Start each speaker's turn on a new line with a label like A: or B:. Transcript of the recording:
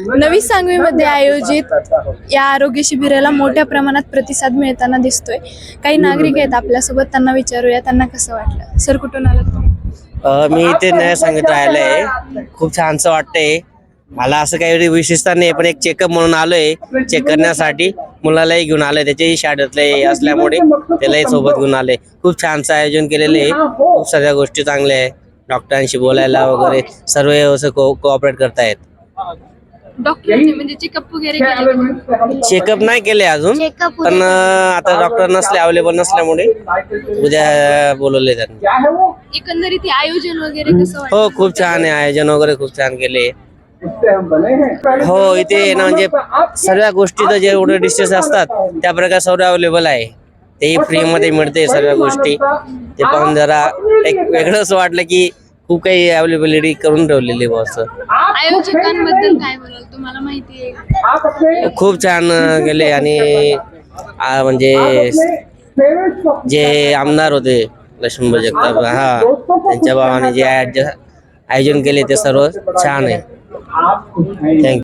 A: नवी सांगवीमध्ये आयोजित या आरोग्य शिबिराला मोठ्या प्रमाणात प्रतिसाद मिळताना दिसतोय. काही नागरिक आहेत आपल्यासोबत त्यांना विचारूया त्यांना कसं वाटलं? सर कुठून आला
B: मी इथे नाही सांगत राहिलंय. खूप छानसं वाटतंय. मला असं काही विशेषता नाही पण एक चेकअप म्हणून आलोय चेक करण्यासाठी. मुलालाही घेऊन आलोय त्याच्याही शाळेतले असल्यामुळे त्यालाही सोबत घेऊन आले खूप छानसं आयोजन केलेलं आहे खूप सगळ्या गोष्टी चांगल्या आहे डॉक्टरांशी बोलायला वगैरे सर्व असं को कोऑपरेट करतायत.
A: डॉक्टरांनी म्हणजे चेकअप वगैरे केलं
B: चेकअप नाही केले अजून पण अ, आता डॉक्टर नसले अवेलेबल नसल्यामुळे उद्या बोलवले त्यांनी.
A: एकंदरीत हे आयोजन वगैरे कसं वाटलं
B: हो खूप छान आहे आयोजन वगैरे खूप छान केले. हो। इथे ना म्हणजे सर्व गोष्टी जेवढे डिशेस असतात त्या प्रकारे सर्व अवेलेबल आहे. तेही फ्री मध्ये मिळते सर्व गोष्टी. ते पाहून जरा एक वेगळंच वाटलं की खूप काही अवेलेबिलिटी करून ठेवलेली बॉस
A: आयोजकांबद्दल काय बोलाल? तुम्हाला माहिती आहे.
B: खूप छान गेले आणि आ, म्हणजे जे आमदार होते लक्ष्मण जगताप हा त्यांच्या भावाने जे आयोजन केले ते सर्व छान आहे. थँक्यू